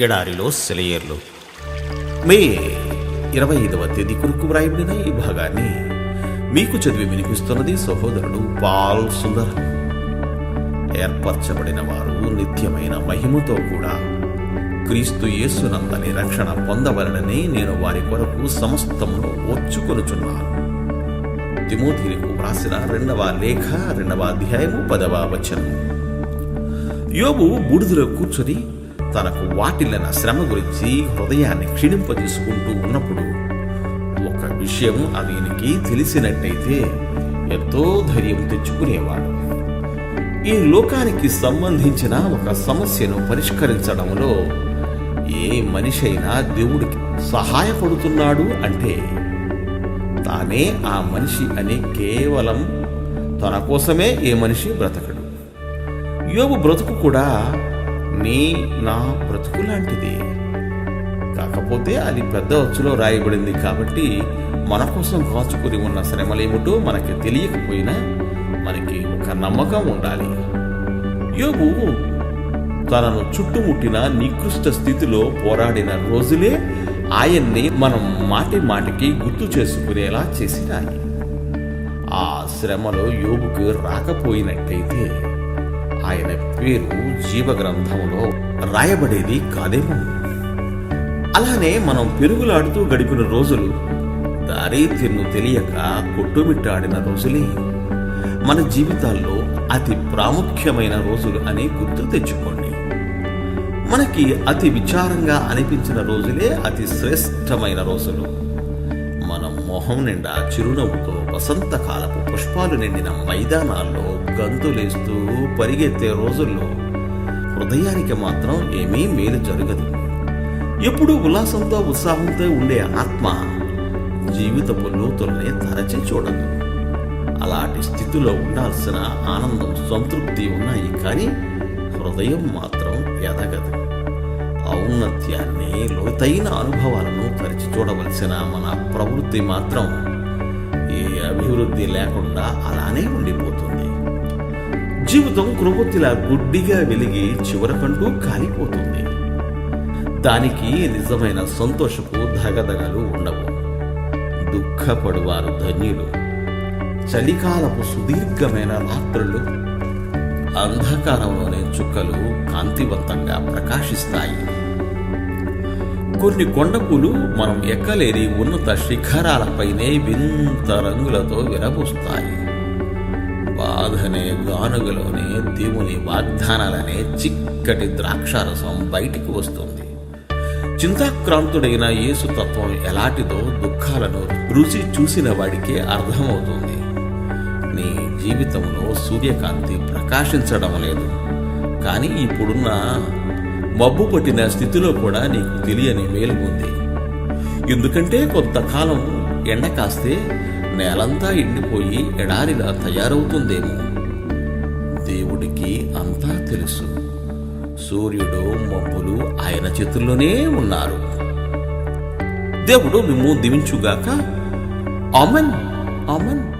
ఎడారిలో సెలయేర్లు. మే ఇరవై ఐదవ తేదీ కొరకు వ్రాయబడిన ఈ భాగాన్ని మీకు చదివి వినిపిస్తున్నది సహోదరుడు పాల్ సుందర్. ఏర్పరచబడిన వారు నిత్యమైన మహిమతో కూడా క్రీస్తు యేసునందని రక్షణ పొందవలనని నేను వారి కొరకు సమస్తమును ఒచ్చుకొనుచున్నాను. తిమోతిలకు వ్రాసిన రెండవ లేఖ రెండవ అధ్యాయము పదవ వచనం. యోబు బూడిదలో కూర్చొని తనకు వాటిల్లిన శ్రమ గురించి హృదయాన్ని క్షీణింపజేసుకుంటూ ఉన్నప్పుడు ఒక విషయం అతనికి తెలిసినట్టయితే ఎంతో ధైర్యం తెచ్చుకునేవాడు. ఈ లోకానికి సంబంధించిన ఒక సమస్యను పరిష్కరించడంలో ఏ మనిషి అయినా దేవుడికి సహాయపడుతున్నాడు అంటే తానే ఆ మనిషి అని కేవలం తన కోసమే ఏ మనిషి బ్రతకడు. యోగు బ్రతుకు కూడా నీ నా బ్రతుకు లాంటిది. కాకపోతే అది పెద్ద అచ్చులో రాయబడింది కాబట్టి మన కోసం కాచుకుని ఉన్న శ్రమలేమిటో మనకి తెలియకపోయినా మనకి ఒక నమ్మకం ఉండాలి. యోగు తనను చుట్టుముట్టిన నికృష్ట స్థితిలో పోరాడిన రోజులే ఆయన్ని మనం మాటి మాటికి గుర్తు చేసుకునేలా చేసినాయి. ఆ శ్రమలో యోగుకు రాకపోయినట్టయితే ఆయన పేరు జీవగ్రంథంలో రాయబడేది కాదేమో. అలానే మనం పెరుగులాడుతూ గడిపిన రోజులు దారి తిన్ను తెలియక కొట్టుమిట్టాడిన రోజులే. మన జీవితాల్లో అతి ప్రాముఖ్యమైన రోజులు అని గుర్తు తెచ్చుకోండి. మనకి అతి విచారంగా అనిపించిన రోజులే అతి శ్రేష్టమైన రోజులు. మన మొహం నిండా చిరునవ్వుతో వసంతకాలపు పుష్పాలు నిండిన మైదానాల్లో గంతులేస్తూ పరిగెత్తే రోజుల్లో హృదయానికి మాత్రం ఏమీ మేలు జరగదు. ఎప్పుడూ ఉల్లాసంతో ఉత్సాహంతో ఉండే ఆత్మ జీవితపు లోతుల్ని తరచి చూడదు. అలాంటి స్థితిలో ఉండాల్సిన ఆనందం సంతృప్తి ఉన్నాయి కానీ హృదయం మాత్రం ఎదగదు. ఔన్నత్యాన్ని లోతైన అనుభవాలను తరిచి చూడవలసిన మన ప్రవృత్తి మాత్రం ఏ అభివృద్ధి లేకుండా అలానే ఉండిపోతుంది. జీవితం కృపొత్తిలా గుడ్డిగా వెలిగి చివరకంటూ కాలిపోతుంది. దానికి నిజమైన సంతోషపు దగదగలు ఉండవు. దుఃఖపడువారు ధన్యులు. చలికాలపు సుదీర్ఘమైన రాత్రులు అంధకారంలోనే చుక్కలు కాంతివంతంగా ప్రకాశిస్తాయి. కొన్ని కొండపూలు మనం ఎక్కలేని ఉన్నత శిఖరాలపైనే వింత రంగులతో విరబూస్తాయి. బాధనే గానుగలోనే దేవుని వాగ్దానాలనే చిక్కటి ద్రాక్షారసం బయటికి వస్తుంది. చింతాక్రాంతుడైన యేసు తత్వం ఎలాంటిదో దుఃఖాలను రుచి చూసిన వాడికే అర్థమవుతుంది. నీ జీవితంలో సూర్యకాంతి ప్రకాశించడం లేదు. కానీ ఇప్పుడున్న మబ్బు పట్టిన స్థితిలో కూడా నీకు తెలియని మేలు ఉంది. ఎందుకంటే కొంతకాలం ఎండ కాస్తే నేలంతా ఎండిపోయి ఎడారిలా తయారవుతుందేమో. దేవుడికి అంతా తెలుసు. సూర్యుడు మబ్బులు ఆయన చేతుల్లోనే ఉన్నారు. దేవుడు మిమ్ము దివించుగాక. అమన్ అమన్